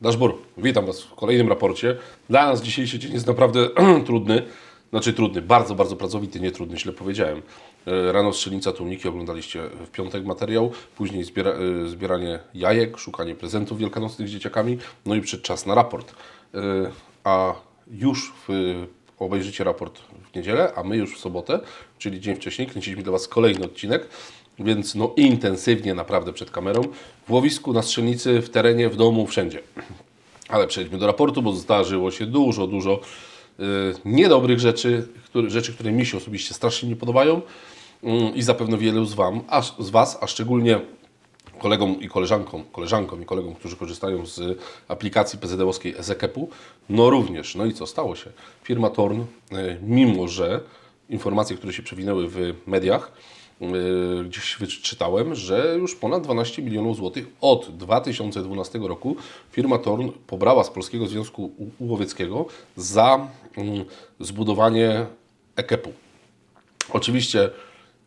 Dashboard, witam Was w kolejnym raporcie. Dla nas dzisiejszy dzień jest naprawdę trudny. Znaczy trudny, bardzo, bardzo pracowity, nie trudny, źle powiedziałem. E, Rano strzelnica, tłumniki oglądaliście w piątek materiał, później zbiera, e, zbieranie jajek, szukanie prezentów wielkanocnych z dzieciakami, no i przyszedł czas na raport. E, A już w, obejrzycie raport w niedzielę, a my już w sobotę, czyli dzień wcześniej, kręciliśmy dla Was kolejny odcinek, więc no intensywnie naprawdę przed kamerą, w łowisku, na strzelnicy, w terenie, w domu, wszędzie. Ale przejdźmy do raportu, bo zdarzyło się dużo, dużo y, niedobrych rzeczy, które, rzeczy, które mi się osobiście strasznie nie podobają mm, i zapewne wielu z, wam, a, z Was, a szczególnie kolegom i koleżankom, koleżankom i kolegom, którzy korzystają z aplikacji PZD-owskiej Ezekepu, no również. No i co stało się? Firma Torn, y, mimo że informacje, które się przewinęły w mediach, gdzieś wyczytałem, że już ponad 12 milionów złotych od 2012 roku firma Torn pobrała z Polskiego Związku Łowieckiego za mm, zbudowanie Ekepu. Oczywiście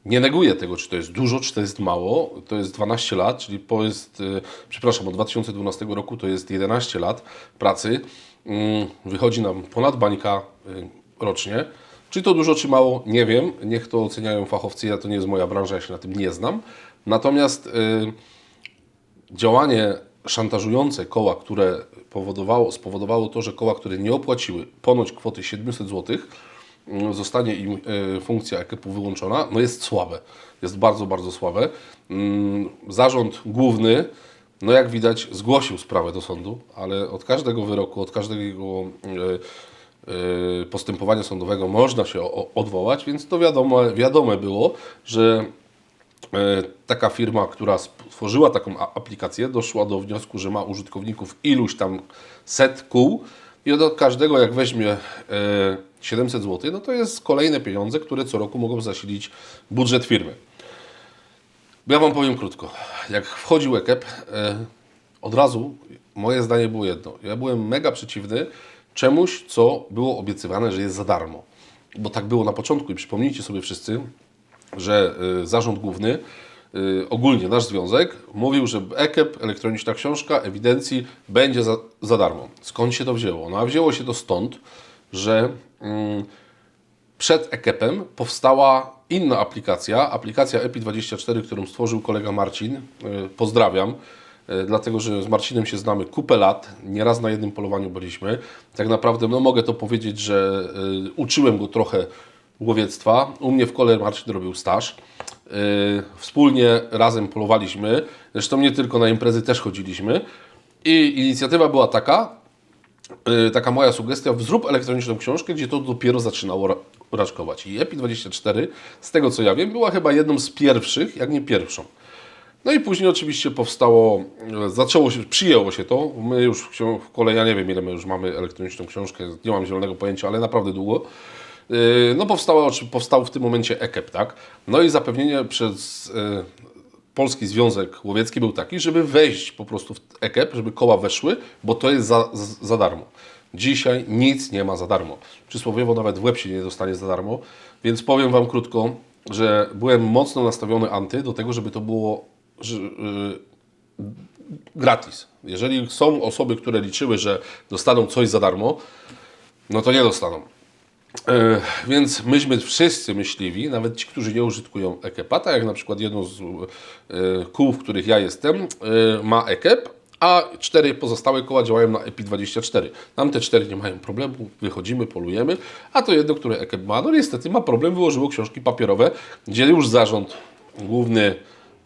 nie neguję tego, czy to jest dużo, czy to jest mało. To jest 12 lat, czyli po jest, y, przepraszam, od 2012 roku to jest 11 lat pracy. Mm, Wychodzi nam ponad bańka y, rocznie. Czy to dużo, czy mało, nie wiem. Niech to oceniają fachowcy, ja to nie jest moja branża, ja się na tym nie znam. Natomiast y, działanie szantażujące koła, które powodowało, spowodowało to, że koła, które nie opłaciły ponoć kwoty 700 zł, mm, zostanie im e, funkcja EKP wyłączona, no jest słabe. Jest bardzo, bardzo słabe. Mm, Zarząd główny, no jak widać, zgłosił sprawę do sądu, ale od każdego wyroku, od każdego e, postępowania sądowego można się odwołać, więc to wiadomo, wiadome było, że E, taka firma, która stworzyła taką aplikację, doszła do wniosku, że ma użytkowników iluś tam set kół i od każdego jak weźmie e, 700 zł, no to jest kolejne pieniądze, które co roku mogą zasilić budżet firmy. Ja Wam powiem krótko. Jak wchodził EKEP, od razu moje zdanie było jedno. Ja byłem mega przeciwny czemuś, co było obiecywane, że jest za darmo. Bo tak było na początku i przypomnijcie sobie wszyscy, że y, zarząd główny, y, ogólnie nasz związek, mówił, że EKEP, elektroniczna książka, ewidencji będzie za, za darmo. Skąd się to wzięło? No a wzięło się to stąd, że mm, przed EKEP-em powstała inna aplikacja, aplikacja EPI24, którą stworzył kolega Marcin. Y, Pozdrawiam, dlatego że z Marcinem się znamy kupę lat, nieraz na jednym polowaniu byliśmy. Tak naprawdę, no mogę to powiedzieć, że y, uczyłem go trochę łowiectwa. U mnie w kole Marcin robił staż. Y, Wspólnie razem polowaliśmy. Zresztą nie tylko na imprezy też chodziliśmy. I inicjatywa była taka, taka moja sugestia, zrób elektroniczną książkę, gdzie to dopiero zaczynało ra- raczkować. I EPI24, z tego co ja wiem, była chyba jedną z pierwszych, jak nie pierwszą. No i później oczywiście powstało, zaczęło się, przyjęło się to. My już w kolei, ja nie wiem ile my już mamy elektroniczną książkę, nie mam zielonego pojęcia, ale naprawdę długo. Yy, No powstała, oczy- powstał w tym momencie EKEP, tak? No i zapewnienie przez e, Polski Związek Łowiecki był taki, żeby wejść po prostu w EKEP, żeby koła weszły, bo to jest za, za darmo. Dzisiaj nic nie ma za darmo. Przysłowiowo nawet w łeb się nie dostanie za darmo, więc powiem Wam krótko, że byłem mocno nastawiony anty do tego, żeby to było że, yy, gratis. Jeżeli są osoby, które liczyły, że dostaną coś za darmo, no to nie dostaną. E, Więc myśmy wszyscy myśliwi, nawet ci, którzy nie użytkują EKEP-a, tak jak na przykład jedno z e, kół, w których ja jestem, e, ma EKEP, a cztery pozostałe koła działają na EPI24. Tam te cztery nie mają problemu, wychodzimy, polujemy, a to jedno, które EKEP ma, no niestety ma problem, wyłożyło książki papierowe, gdzie już zarząd główny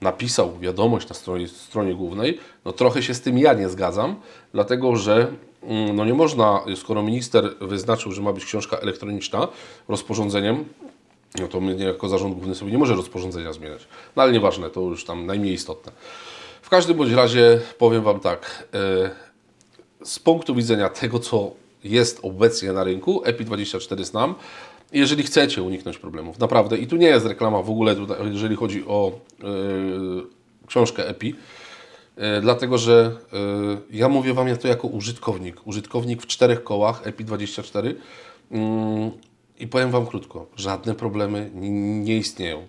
napisał wiadomość na stronie, stronie głównej, no trochę się z tym ja nie zgadzam, dlatego że mm, no nie można, skoro minister wyznaczył, że ma być książka elektroniczna rozporządzeniem, no to my jako zarząd główny sobie nie może rozporządzenia zmieniać. No ale nieważne, to już tam najmniej istotne. W każdym bądź razie powiem Wam tak, e, z punktu widzenia tego, co jest obecnie na rynku, EPI24 znam. Jeżeli chcecie uniknąć problemów, naprawdę, i tu nie jest reklama w ogóle, tutaj, jeżeli chodzi o yy, książkę EPI, yy, dlatego że yy, ja mówię Wam ja to jako użytkownik, użytkownik w czterech kołach EPI24 yy, i powiem Wam krótko, żadne problemy nie istnieją.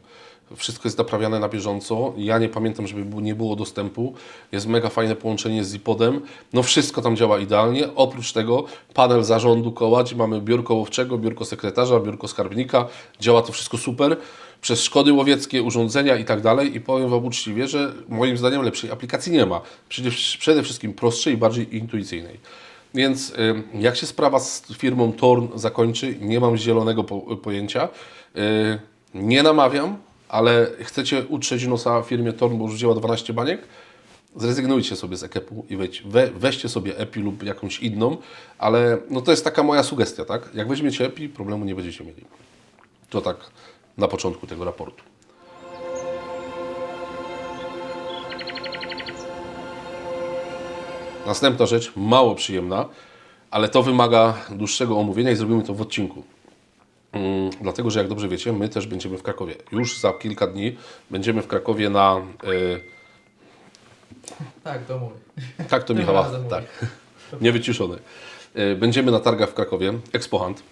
Wszystko jest naprawiane na bieżąco. Ja nie pamiętam, żeby nie było dostępu. Jest mega fajne połączenie z Zipodem. No wszystko tam działa idealnie. Oprócz tego panel zarządu koła, gdzie mamy biurko łowczego, biurko sekretarza, biurko skarbnika. Działa to wszystko super. Przez szkody łowieckie, urządzenia i tak dalej. I powiem Wam uczciwie, że moim zdaniem lepszej aplikacji nie ma. Przede, wszystkim prostszej i bardziej intuicyjnej. Więc y, jak się sprawa z firmą Torn zakończy, nie mam zielonego po, pojęcia. Y, Nie namawiam, ale chcecie utrzeć nosa firmie Torn, bo już działa 12 baniek, zrezygnujcie sobie z Ekepu i weź, we, weźcie sobie EPI lub jakąś inną, ale no to jest taka moja sugestia, tak? Jak weźmiecie EPI, problemu nie będziecie mieli. To tak na początku tego raportu. Następna rzecz, mało przyjemna, ale to wymaga dłuższego omówienia i zrobimy to w odcinku. Mm, Dlatego, że jak dobrze wiecie, my też będziemy w Krakowie. Już za kilka dni będziemy w Krakowie na. y, Tak, to mój. tak, to Michała. mówię. Tak, niewyciszony. Y, Będziemy na targach w Krakowie, Expohunt.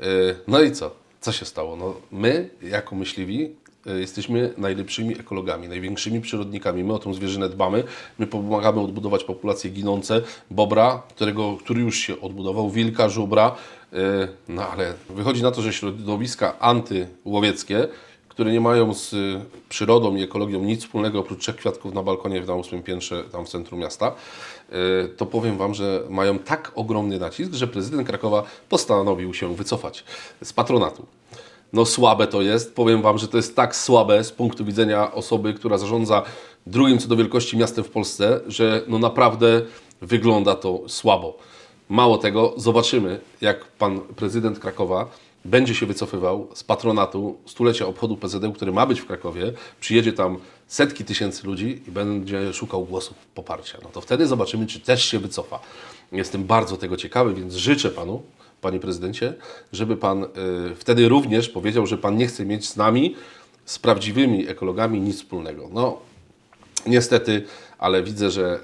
Y, No i co? Co się stało? No, my, jako myśliwi, jesteśmy najlepszymi ekologami, największymi przyrodnikami. My o tą zwierzynę dbamy. My pomagamy odbudować populacje ginące. Bobra, którego, który już się odbudował, wilka, żubra. Y, No ale wychodzi na to, że środowiska antyłowieckie, które nie mają z y, przyrodą i ekologią nic wspólnego oprócz trzech kwiatków na balkonie na ósmym piętrze tam w centrum miasta, to powiem Wam, że mają tak ogromny nacisk, że prezydent Krakowa postanowił się wycofać z patronatu. No słabe to jest, powiem Wam, że to jest tak słabe z punktu widzenia osoby, która zarządza drugim co do wielkości miastem w Polsce, że no naprawdę wygląda to słabo. Mało tego, zobaczymy, jak pan prezydent Krakowa będzie się wycofywał z patronatu stulecia obchodu PZD, który ma być w Krakowie. Przyjedzie tam setki tysięcy ludzi i będzie szukał głosów poparcia. No to wtedy zobaczymy, czy też się wycofa. Jestem bardzo tego ciekawy, więc życzę panu, panie prezydencie, żeby pan y, wtedy również powiedział, że pan nie chce mieć z nami, z prawdziwymi ekologami nic wspólnego. No, Niestety, ale widzę, że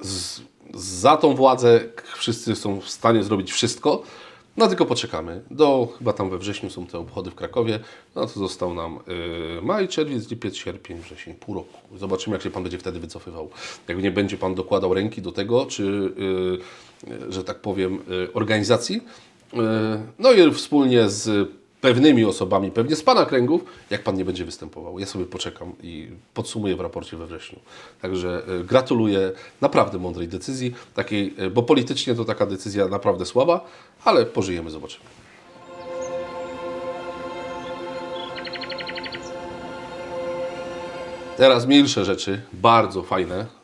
y, z, za tą władzę wszyscy są w stanie zrobić wszystko. No tylko poczekamy. Do chyba tam we wrześniu są te obchody w Krakowie. No to został nam y, maj, czerwiec, lipiec, sierpień, wrzesień, pół roku. Zobaczymy, jak się pan będzie wtedy wycofywał. Jak nie będzie pan dokładał ręki do tego, czy, że tak powiem, y, organizacji. Y, no i wspólnie z pewnymi osobami, pewnie z Pana kręgów, jak Pan nie będzie występował. Ja sobie poczekam i podsumuję w raporcie we wrześniu. Także e, gratuluję naprawdę mądrej decyzji, takiej, e, bo politycznie to taka decyzja naprawdę słaba, ale pożyjemy, zobaczymy. Teraz milsze rzeczy, bardzo fajne.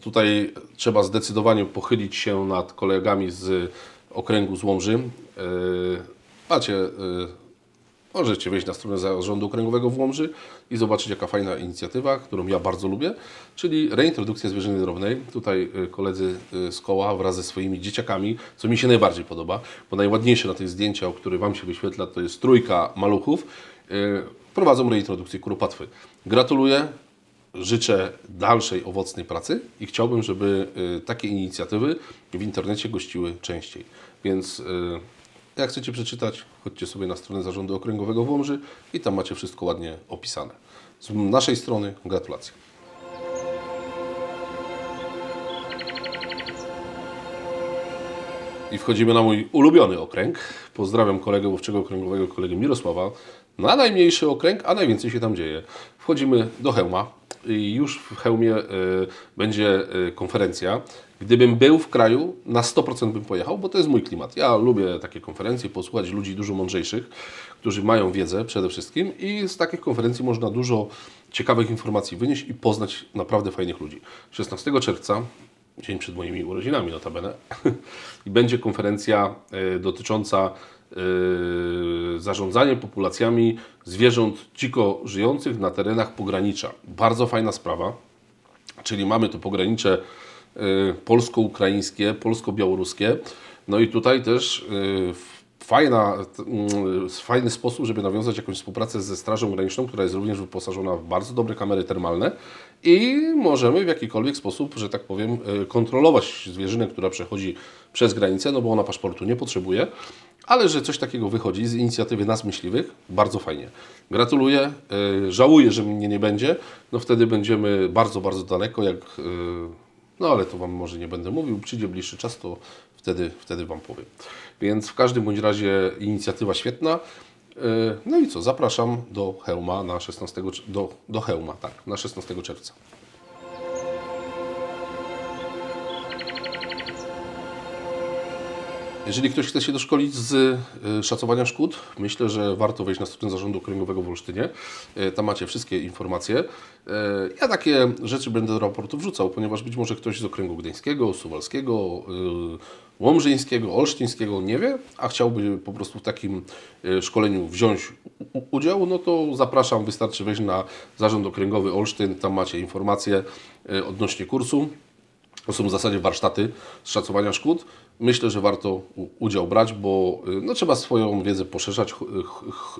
Tutaj trzeba zdecydowanie pochylić się nad kolegami z okręgu Złomży. Yy, macie, yy, możecie wejść na stronę zarządu okręgowego w Łomży i zobaczyć jaka fajna inicjatywa, którą ja bardzo lubię, czyli reintrodukcja zwierzyny drobnej. Tutaj yy, koledzy z koła wraz ze swoimi dzieciakami, co mi się najbardziej podoba, bo najładniejsze na tych zdjęciach, które Wam się wyświetla, to jest trójka maluchów. Prowadzą reintrodukcję kuropatwy. Gratuluję, życzę dalszej owocnej pracy i chciałbym, żeby y, takie inicjatywy w internecie gościły częściej. Więc y, jak chcecie przeczytać, chodźcie sobie na stronę Zarządu Okręgowego w Łomży i tam macie wszystko ładnie opisane. Z naszej strony gratulacje. I wchodzimy na mój ulubiony okręg. Pozdrawiam kolegę łowczego okręgowego, kolegę Mirosława. Na najmniejszy okręg, a najwięcej się tam dzieje. Wchodzimy do hełma już w hełmie y, będzie y, konferencja. Gdybym był w kraju, na 100% bym pojechał, bo to jest mój klimat. Ja lubię takie konferencje, posłuchać ludzi dużo mądrzejszych, którzy mają wiedzę przede wszystkim i z takich konferencji można dużo ciekawych informacji wynieść i poznać naprawdę fajnych ludzi. 16 czerwca dzień przed moimi urodzinami notabene. I będzie konferencja dotycząca e, zarządzania populacjami zwierząt dziko żyjących na terenach pogranicza. Bardzo fajna sprawa. Czyli mamy tu pogranicze e, polsko-ukraińskie, polsko-białoruskie. No i tutaj też w- fajna, fajny sposób, żeby nawiązać jakąś współpracę ze Strażą Graniczną, która jest również wyposażona w bardzo dobre kamery termalne i możemy w jakikolwiek sposób, że tak powiem, y, kontrolować zwierzynę, która przechodzi przez granicę, no bo ona paszportu nie potrzebuje, ale że coś takiego wychodzi z inicjatywy nas myśliwych, bardzo fajnie. Gratuluję, y, żałuję, że mnie nie będzie, no wtedy będziemy bardzo, bardzo daleko, jak, y, no ale to Wam może nie będę mówił, przyjdzie bliższy czas, to wtedy, wtedy Wam powiem. Więc w każdym bądź razie inicjatywa świetna. No i co, zapraszam do Hełma na 16, cz- do, do Hełma, tak, na 16 czerwca. Jeżeli ktoś chce się doszkolić z y, szacowania szkód, myślę, że warto wejść na stronę Zarządu Okręgowego w Olsztynie. Y, Tam macie wszystkie informacje. Y, Ja takie rzeczy będę do raportu wrzucał, ponieważ być może ktoś z Okręgu Gdańskiego, Suwalskiego, Łomżyńskiego, Olsztyńskiego nie wie, a chciałby po prostu w takim szkoleniu wziąć udział, no to zapraszam, wystarczy wejść na Zarząd Okręgowy Olsztyn, tam macie informacje odnośnie kursu. To są w zasadzie warsztaty z szacowania szkód. Myślę, że warto udział brać, bo y, no, trzeba swoją wiedzę poszerzać,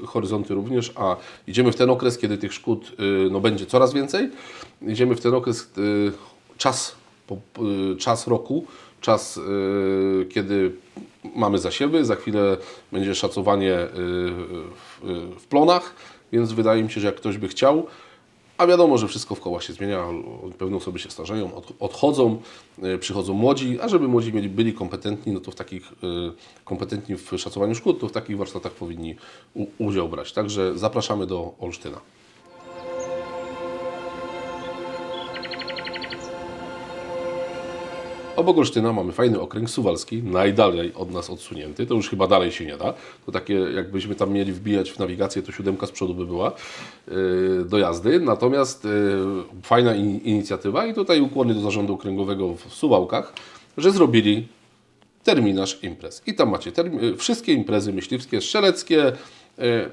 horyzonty również, a idziemy w ten okres, kiedy tych szkód y, no, będzie coraz więcej. Idziemy w ten okres, y, czas, czas roku, czas, kiedy mamy zasiewy, za chwilę będzie szacowanie w plonach, więc wydaje mi się, że jak ktoś by chciał, a wiadomo, że wszystko w kołach się zmienia, pewne osoby się starzeją, od, odchodzą, y, przychodzą młodzi, a żeby młodzi mieli, byli kompetentni, no to w takich, y, kompetentni w szacowaniu szkód, to w takich warsztatach powinni udział brać. Także zapraszamy do Olsztyna. Obok Olsztyna mamy fajny okręg suwalski, najdalej od nas odsunięty. To już chyba dalej się nie da. To takie, jakbyśmy tam mieli wbijać w nawigację, to siódemka z przodu by była yy, do jazdy. Natomiast yy, fajna in, inicjatywa i tutaj ukłony do zarządu okręgowego w Suwałkach, że zrobili terminarz imprez. I tam macie y, wszystkie imprezy myśliwskie, strzeleckie.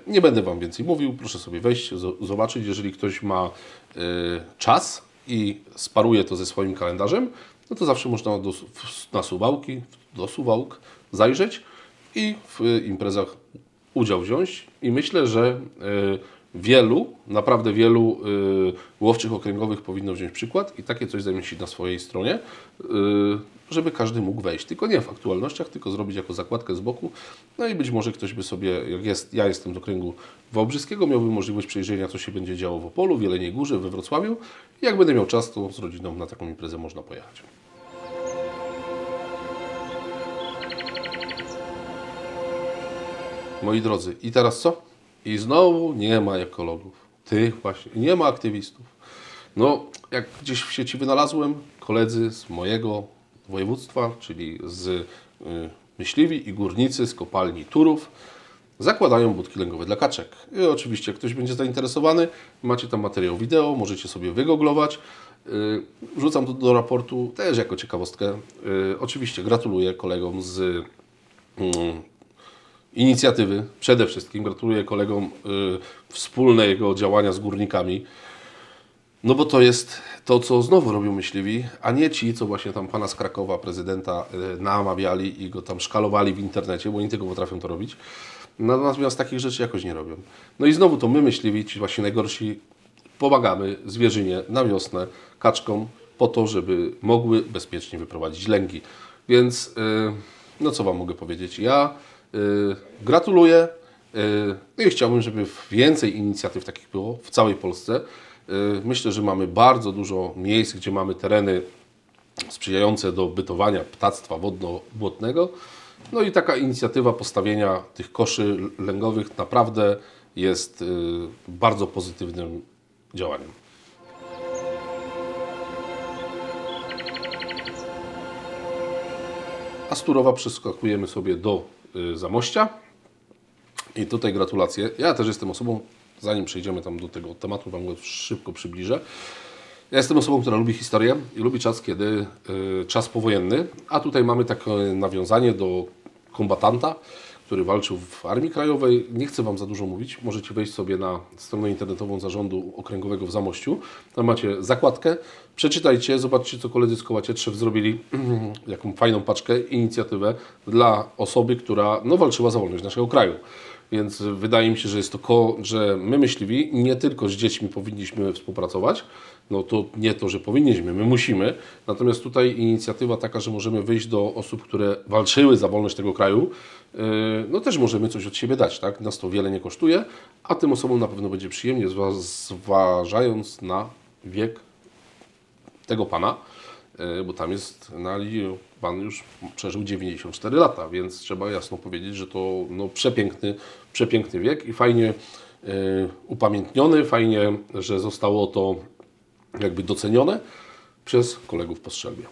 Nie będę Wam więcej mówił, proszę sobie wejść, zo- zobaczyć. Jeżeli ktoś ma czas i sparuje to ze swoim kalendarzem, no to zawsze można do, na Suwałki, do Suwałk zajrzeć i w imprezach udział wziąć. I myślę, że y, wielu, naprawdę wielu y, łowczych okręgowych powinno wziąć przykład i takie coś zamieścić na swojej stronie, y, żeby każdy mógł wejść. Tylko nie w aktualnościach, tylko zrobić jako zakładkę z boku. No i być może ktoś by sobie, jak jest, ja jestem z okręgu Wałbrzyskiego, miałby możliwość przejrzenia, co się będzie działo w Opolu, w Jeleniej Górze, we Wrocławiu. Jak będę miał czas, to z rodziną na taką imprezę można pojechać. Moi drodzy, i teraz co? I znowu nie ma ekologów. Tych właśnie, nie ma aktywistów. No, jak gdzieś w sieci wynalazłem, koledzy z mojego województwa, czyli z y, myśliwi i górnicy z kopalni Turów, zakładają budki lęgowe dla kaczek. I oczywiście, jak ktoś będzie zainteresowany, macie tam materiał wideo, możecie sobie wygooglować. Y, Wrzucam to do raportu też jako ciekawostkę. Y, Oczywiście gratuluję kolegom z mm, inicjatywy. Przede wszystkim gratuluję kolegom y, wspólnego działania z górnikami. No bo to jest to, co znowu robią myśliwi, a nie ci, co właśnie tam pana z Krakowa, prezydenta, y, namawiali i go tam szkalowali w internecie, bo oni tylko potrafią to robić. Natomiast takich rzeczy jakoś nie robią. No i znowu to my myśliwi, ci właśnie najgorsi, pomagamy zwierzynie na wiosnę, kaczkom, po to, żeby mogły bezpiecznie wyprowadzić lęgi. Więc, y, no co Wam mogę powiedzieć? Ja gratuluję y, i chciałbym, żeby więcej inicjatyw takich było w całej Polsce. Y, Myślę, że mamy bardzo dużo miejsc, gdzie mamy tereny sprzyjające do bytowania ptactwa wodno-błotnego. No i taka inicjatywa postawienia tych koszy lęgowych naprawdę jest y, bardzo pozytywnym działaniem. A z Turowa przeskakujemy sobie do y, Zamościa. I tutaj gratulacje. Ja też jestem osobą, zanim przejdziemy tam do tego tematu, Wam go szybko przybliżę. Ja jestem osobą, która lubi historię i lubi czas, kiedy y, czas powojenny, a tutaj mamy takie nawiązanie do kombatanta, który walczył w Armii Krajowej. Nie chcę Wam za dużo mówić. Możecie wejść sobie na stronę internetową Zarządu Okręgowego w Zamościu. Tam macie zakładkę. Przeczytajcie, zobaczcie, co koledzy z Koła zrobili. Jaką fajną paczkę, inicjatywę dla osoby, która no, walczyła za wolność naszego kraju. Więc wydaje mi się, że jest to, ko- że my myśliwi nie tylko z dziećmi powinniśmy współpracować, no to nie to, że powinniśmy, my musimy. Natomiast tutaj inicjatywa taka, że możemy wyjść do osób, które walczyły za wolność tego kraju, yy, no też możemy coś od siebie dać, tak? Nas to wiele nie kosztuje, a tym osobom na pewno będzie przyjemnie, zwa- zważając na wiek tego pana, e, bo tam jest na linii, pan już przeżył 94 lata, więc trzeba jasno powiedzieć, że to no, przepiękny, przepiękny wiek i fajnie e, upamiętniony, fajnie, że zostało to jakby docenione przez kolegów po strzelbie.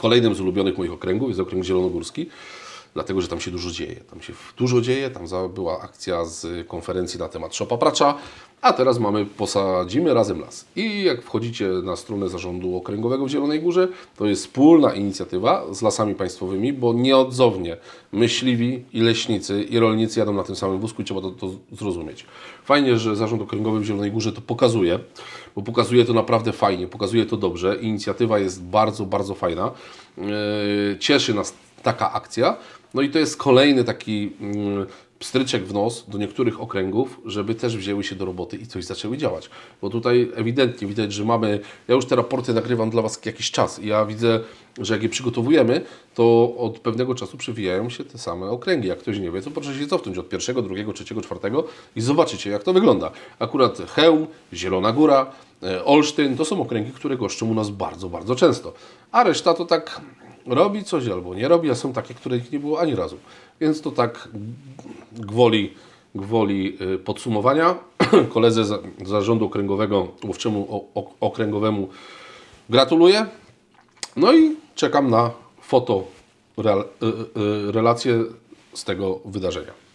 Kolejnym z ulubionych moich okręgów jest okręg zielonogórski, dlatego że tam się dużo dzieje. Tam się dużo dzieje, tam była akcja z konferencji na temat Szopa Pracza, a teraz mamy Posadzimy Razem Las. I jak wchodzicie na stronę Zarządu Okręgowego w Zielonej Górze, to jest wspólna inicjatywa z lasami państwowymi, bo nieodzownie myśliwi i leśnicy i rolnicy jadą na tym samym wózku i trzeba to, to zrozumieć. Fajnie, że Zarząd Okręgowy w Zielonej Górze to pokazuje, bo pokazuje to naprawdę fajnie, pokazuje to dobrze. Inicjatywa jest bardzo, bardzo fajna. Yy, Cieszy nas taka akcja. No i to jest kolejny taki mm, pstryczek w nos do niektórych okręgów, żeby też wzięły się do roboty i coś zaczęły działać. Bo tutaj ewidentnie widać, że mamy, ja już te raporty nagrywam dla Was jakiś czas i ja widzę, że jak je przygotowujemy, to od pewnego czasu przewijają się te same okręgi. Jak ktoś nie wie, to proszę się cofnąć od pierwszego, drugiego, trzeciego, czwartego i zobaczycie, jak to wygląda. Akurat Chełm, Zielona Góra, e, Olsztyn to są okręgi, które goszczą u nas bardzo, bardzo często. A reszta to tak robi coś albo nie robi, a są takie, których nie było ani razu. Więc to tak gwoli, gwoli y, podsumowania. Koledze zarządu okręgowego, łowczemu okręgowemu gratuluję. No i czekam na foto y, y, relacje z tego wydarzenia.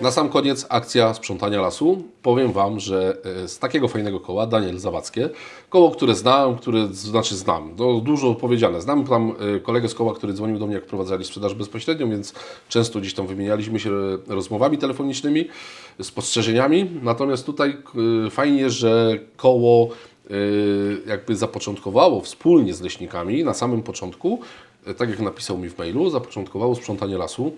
Na sam koniec akcja sprzątania lasu. Powiem Wam, że e, z takiego fajnego koła, Daniel Zawadzkie, koło, które znam, które znaczy znam, to dużo powiedziane. Znam tam e, kolegę z koła, który dzwonił do mnie, jak prowadzali sprzedaż bezpośrednią, więc często gdzieś tam wymienialiśmy się e, rozmowami telefonicznymi, spostrzeżeniami. Natomiast tutaj fajnie, że koło jakby zapoczątkowało wspólnie z leśnikami na samym początku, tak jak napisał mi w mailu, zapoczątkowało sprzątanie lasu.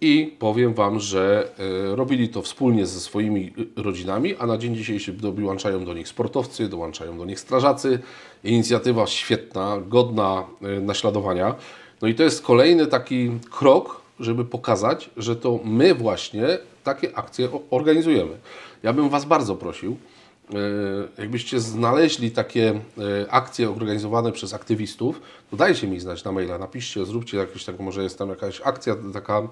I powiem Wam, że e, robili to wspólnie ze swoimi y, rodzinami, a na dzień dzisiejszy dołączają do nich sportowcy, dołączają do nich strażacy. Inicjatywa świetna, godna e, naśladowania. No i to jest kolejny taki krok, żeby pokazać, że to my właśnie takie akcje organizujemy. Ja bym Was bardzo prosił, e, jakbyście znaleźli takie e, akcje organizowane przez aktywistów, to dajcie mi znać na maila, napiszcie, zróbcie jakieś tak, może jest tam jakaś akcja taka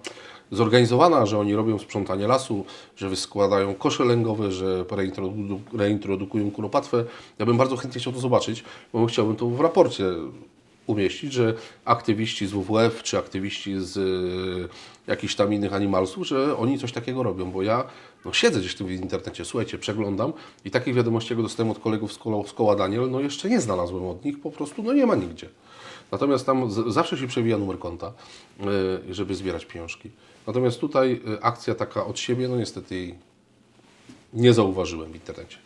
zorganizowana, że oni robią sprzątanie lasu, że składają kosze lęgowe, że reintrodu- reintrodukują kulopatwę. Ja bym bardzo chętnie chciał to zobaczyć, bo chciałbym to w raporcie umieścić, że aktywiści z WWF czy aktywiści z y, jakichś tam innych animalsów, że oni coś takiego robią, bo ja no, siedzę gdzieś w internecie, słuchajcie, przeglądam i takich wiadomości, jak dostałem od kolegów z koła, z koła Daniel, no jeszcze nie znalazłem od nich, po prostu no nie ma nigdzie. Natomiast tam z, zawsze się przewija numer konta, y, żeby zbierać pieniążki. Natomiast tutaj y, akcja taka od siebie, no niestety jej nie zauważyłem w internecie.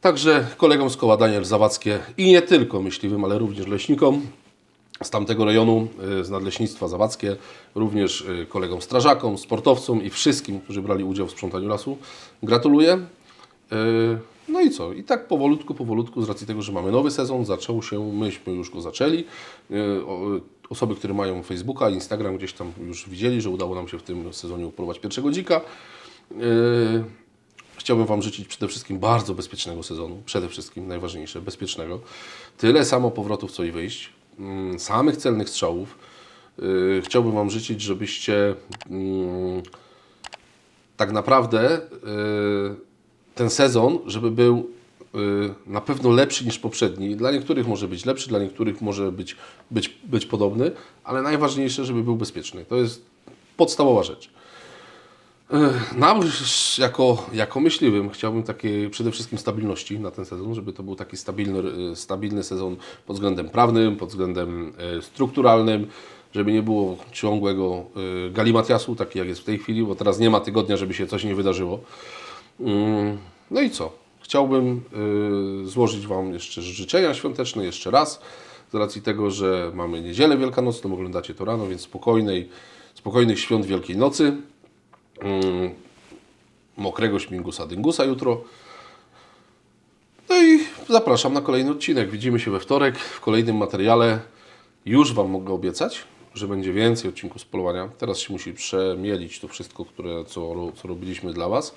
Także kolegom z koła Daniel Zawadzkie i nie tylko myśliwym, ale również leśnikom z tamtego rejonu, y, z Nadleśnictwa Zawadzkie, również y, kolegom strażakom, sportowcom i wszystkim, którzy brali udział w sprzątaniu lasu. Gratuluję. Y, No i co? I tak powolutku, powolutku, z racji tego, że mamy nowy sezon, zaczął się, myśmy już go zaczęli. Osoby, które mają Facebooka, Instagram, gdzieś tam już widzieli, że udało nam się w tym sezonie upolować pierwszego dzika. Chciałbym Wam życzyć przede wszystkim bardzo bezpiecznego sezonu. Przede wszystkim najważniejsze, bezpiecznego. Tyle samo powrotów, co i wyjść. Mm, Samych celnych strzałów. Yy, Chciałbym Wam życzyć, żebyście mm, tak naprawdę yy, ten sezon, żeby był yy, na pewno lepszy niż poprzedni. Dla niektórych może być lepszy, dla niektórych może być, być, być podobny, ale najważniejsze, żeby był bezpieczny. To jest podstawowa rzecz. Nam jako, jako myśliwym chciałbym takiej przede wszystkim stabilności na ten sezon, żeby to był taki stabilny, e, stabilny sezon pod względem prawnym, pod względem e, strukturalnym, żeby nie było ciągłego e, galimatiasu, taki jak jest w tej chwili, bo teraz nie ma tygodnia, żeby się coś nie wydarzyło. Mm, No i co? Chciałbym złożyć Wam jeszcze życzenia świąteczne jeszcze raz. Z racji tego, że mamy niedzielę wielkanocną, oglądacie to rano, więc spokojnej, spokojnych świąt Wielkiej Nocy. Mm, mokrego śmigusa dyngusa jutro. No i zapraszam na kolejny odcinek. Widzimy się we wtorek w kolejnym materiale. Już Wam mogę obiecać, że będzie więcej odcinków z polowania. Teraz się musi przemielić to wszystko, które, co, co robiliśmy dla Was.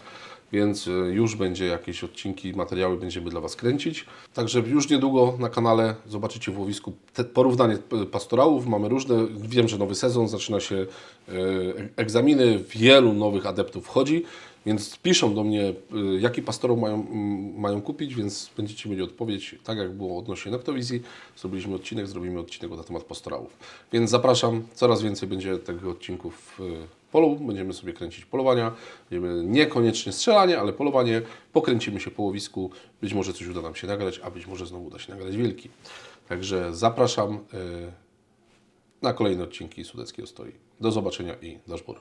Więc y, już będzie jakieś odcinki, materiały będziemy dla Was kręcić. Także już niedługo na kanale zobaczycie w łowisku porównanie pastorałów. Mamy różne, wiem, że nowy sezon, zaczyna się y, egzaminy, wielu nowych adeptów wchodzi. Więc piszą do mnie, y, jaki pastorał mają, mają kupić, więc będziecie mieli odpowiedź, tak jak było odnośnie Noktowizji. Zrobiliśmy odcinek, zrobimy odcinek na temat pastorałów. Więc zapraszam, coraz więcej będzie tych odcinków polu. Będziemy sobie kręcić polowania. Będziemy niekoniecznie strzelanie, ale polowanie. Pokręcimy się po łowisku. Być może coś uda nam się nagrać, a być może znowu uda się nagrać wielki. Także zapraszam y, na kolejne odcinki Sudeckiego Stoi. Do zobaczenia i do żbur.